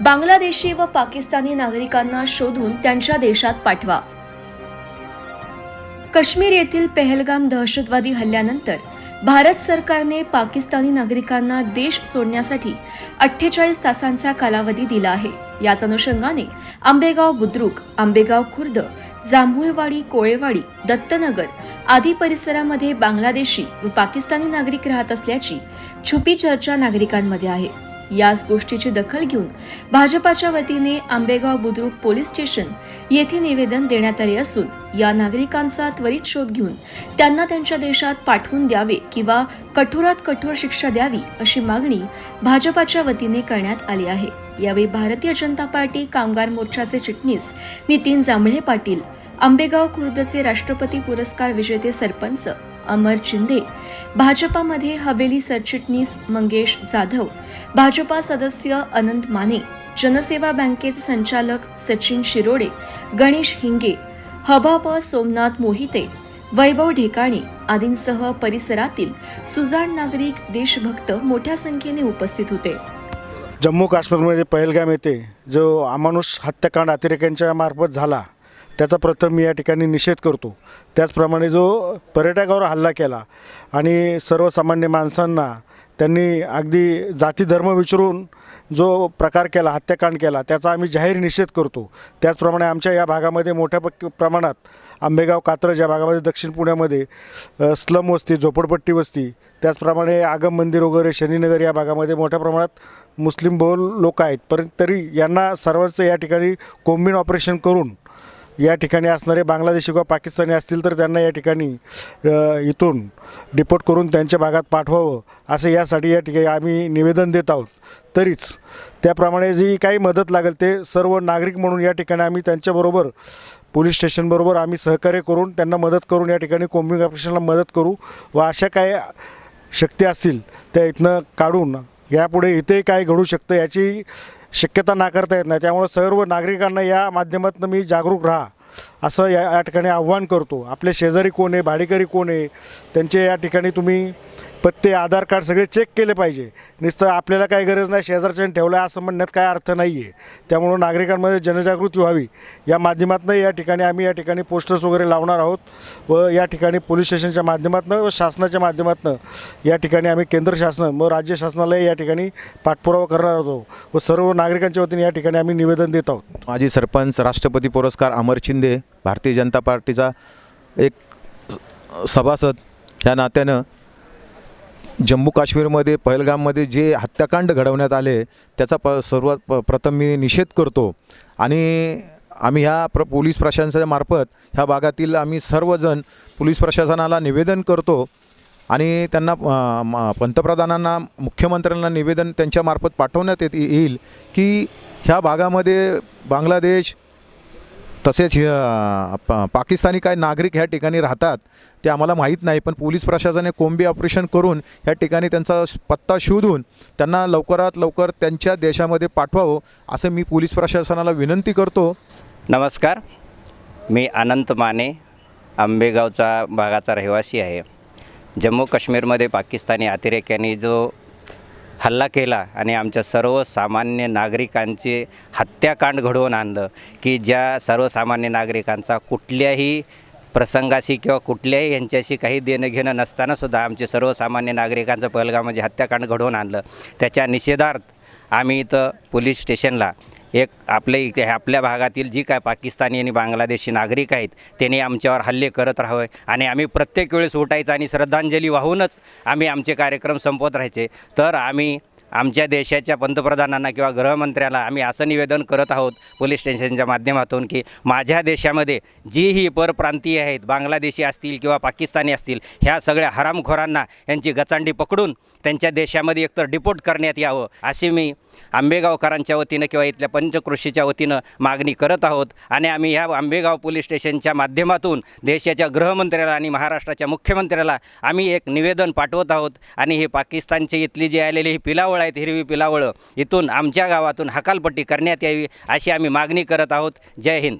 बांगलादेशी व पाकिस्तानी नागरिकांना शोधून त्यांच्या देशात पाठवा. काश्मीर येथील पेहलगाम दहशतवादी हल्ल्यानंतर भारत सरकारने पाकिस्तानी नागरिकांना देश सोडण्यासाठी अठ्ठेचाळीस तासांचा कालावधी दिला आहे. याच अनुषंगाने आंबेगाव बुद्रुक आंबेगाव खुर्द जांभूळवाडी कोळेवाडी दत्तनगर आदी परिसरामध्ये बांगलादेशी व पाकिस्तानी नागरिक राहत असल्याची छुपी चर्चा नागरिकांमध्ये आहे. याच गोष्टीची दखल घेऊन भाजपाच्या वतीने आंबेगाव बुद्रुक पोलीस स्टेशन येथे निवेदन देण्यात आले असून या नागरिकांचा त्वरित शोध घेऊन त्यांना त्यांच्या देशात पाठवून द्यावे किंवा कठोरात कठोर शिक्षा द्यावी अशी मागणी भाजपाच्या वतीने करण्यात आली आहे. यावेळी भारतीय जनता पार्टी कामगार मोर्चाचे चिटणीस नितीन जांभळे पाटील आंबेगाव खुर्दचे राष्ट्रपती पुरस्कार विजेते सरपंच अमर शिंदे भाजपामध्ये हवेली सरचिटणीस मंगेश जाधव भाजपा सदस्य अनंत माने जनसेवा बँकेचे संचालक सचिन शिरोडे गणेश हिंगे हबाप सोमनाथ मोहिते वैभव ढेकाणे आदींसह परिसरातील सुजाण नागरिक देशभक्त मोठ्या संख्येने उपस्थित होते. जम्मू काश्मीरमध्ये पहलगाम येथे जो अमानुष हत्याकांड अतिरेक्यांच्या मार्फत झाला त्याचा प्रथम मी या ठिकाणी निषेध करतो. त्याचप्रमाणे जो पर्यटकावर हल्ला केला आणि सर्वसामान्य माणसांना त्यांनी अगदी जाती धर्म विचारून जो प्रकार केला हत्याकांड केला त्याचा आम्ही जाहीर निषेध करतो. त्याचप्रमाणे आमच्या या भागामध्ये मोठ्या पक प्रमाणात आंबेगाव कात्रज या भागामध्ये दक्षिण पुण्यामध्ये स्लम वस्ती झोपडपट्टी वस्ती त्याचप्रमाणे आगम मंदिर वगैरे शनीनगर या भागामध्ये मोठ्या प्रमाणात मुस्लिम बहुल लोक आहेत. परंतु तरी यांना सर्वांचं या ठिकाणी कोम्बिन ऑपरेशन करून या ठिकाणी असणारे बांगलादेशी किंवा पाकिस्तानी असतील तर त्यांना या ठिकाणी इथून डिपोर्ट करून त्यांच्या भागात पाठवावं असं यासाठी या ठिकाणी आम्ही निवेदन देत आहोत. तरीच त्याप्रमाणे जी काही मदत लागेल ते सर्व नागरिक म्हणून या ठिकाणी आम्ही त्यांच्याबरोबर पोलीस स्टेशनबरोबर आम्ही सहकार्य करून त्यांना मदत करून या ठिकाणी कोम्बिंग ऑपरेशनला मदत करू व अशा काही शक्ती असतील त्या इथनं काढून यापुढे इथे काय घडू शकतं याची शक्यता नाकारता येत नाही. त्यामुळे सर्व नागरिकांना या माध्यमातून मी जागरूक राहा. असं या या ठिकाणी आव्हान करतो. आपले शेजारी कोण आहे भाडेकरी कोण आहे त्यांचे या ठिकाणी तुम्ही पत्ते आधार कार्ड सगळे चेक केले पाहिजे. नुसतं आपल्याला काही गरज नाही शेजारच्याने ठेवलं आहे असं म्हणण्यात काय अर्थ नाही आहे त्यामुळं नागरिकांमध्ये जनजागृती व्हावी. या माध्यमातून या ठिकाणी आम्ही या ठिकाणी पोस्टर्स वगैरे लावणार आहोत व या ठिकाणी पोलीस स्टेशनच्या माध्यमातून व शासनाच्या माध्यमातून या ठिकाणी आम्ही केंद्र शासन व राज्य शासनालाही या ठिकाणी पाठपुरावा करणार आहोत व सर्व नागरिकांच्या वतीने या ठिकाणी आम्ही निवेदन देत आहोत. माजी सरपंच राष्ट्रपती पुरस्कार अमर शिंदे भारतीय जनता पार्टीचा एक सभासद ह्या नात्यानं जम्मू काश्मीरमध्ये पहलगाममध्ये जे हत्याकांड घडवण्यात आले त्याचा प सर्वात प प्रथम मी निषेध करतो. आणि आम्ही ह्या प्र पोलीस प्रशासनामार्फत ह्या भागातील आम्ही सर्वजण पोलीस प्रशासनाला निवेदन करतो. आणि त्यांना म- पंतप्रधानांना मुख्यमंत्र्यांना निवेदन त्यांच्यामार्फत पाठवण्यात येत येईल की ह्या भागामध्ये बांगलादेश तसेच प- पाकिस्तानी काय नागरिक ह्या ठिकाणी राहतात. ते आम्हाला माहीत नाही पण पोलीस प्रशासनाने कोंबी ऑपरेशन करून ह्या ठिकाणी त्यांचा पत्ता शोधून त्यांना लवकरात लवकर त्यांच्या देशामध्ये पाठवावं असं मी पोलीस प्रशासनाला विनंती करतो. नमस्कार. मी अनंत माने आंबेगावचा भागाचा रहिवासी आहे. जम्मू काश्मीरमध्ये पाकिस्तानी अतिरेक्यांनी जो हल्ला केला आणि आमच्या सर्वसामान्य नागरिकांचे हत्याकांड घडवून आणलं की ज्या सर्वसामान्य नागरिकांचा कुठल्याही प्रसंगाशी किंवा कुठल्याही यांच्याशी काही देणं घेणं नसतानासुद्धा आमचे सर्वसामान्य नागरिकांचं पहलगामध्ये हत्याकांड घडवून आणलं. त्याच्या निषेधार्थ आम्ही इथं पोलीस स्टेशनला एक आपल्या इथे आपल्या भागातील जी काय पाकिस्तानी आणि बांगलादेशी नागरिक आहेत त्यांनी आमच्यावर हल्ले करत राहावे आणि आम्ही प्रत्येक वेळेस उठायचं आणि श्रद्धांजली वाहूनच आम्ही आमचे कार्यक्रम संपवत राहायचे. तर आम्ही आमच्या देशाच्या पंतप्रधानांना किंवा गृहमंत्र्याला आम्ही असं निवेदन करत आहोत पोलीस स्टेशनच्या माध्यमातून की माझ्या देशामध्ये जी ही परप्रांतीय आहेत बांगलादेशी असतील किंवा पाकिस्तानी असतील ह्या सगळ्या हरामखोरांना यांची गचांडी पकडून त्यांच्या देशामध्ये एकतर डिपोर्ट करण्यात यावं अशी मी आंबेगावकरांच्या वतीनं किंवा इथल्या पंचकृषीच्या वतीनं मागणी करत आहोत. आणि आम्ही ह्या आंबेगाव पोलीस स्टेशनच्या माध्यमातून देशाच्या गृहमंत्र्याला आणि महाराष्ट्राच्या मुख्यमंत्र्याला आम्ही एक निवेदन पाठवत आहोत. आणि हे पाकिस्तानची इथली जी आलेली ही पिलावळ आहेत हिरवी पिलावळं इथून आमच्या गावातून हकालपट्टी करण्यात यावी अशी आम्ही मागणी करत आहोत. जय हिंद.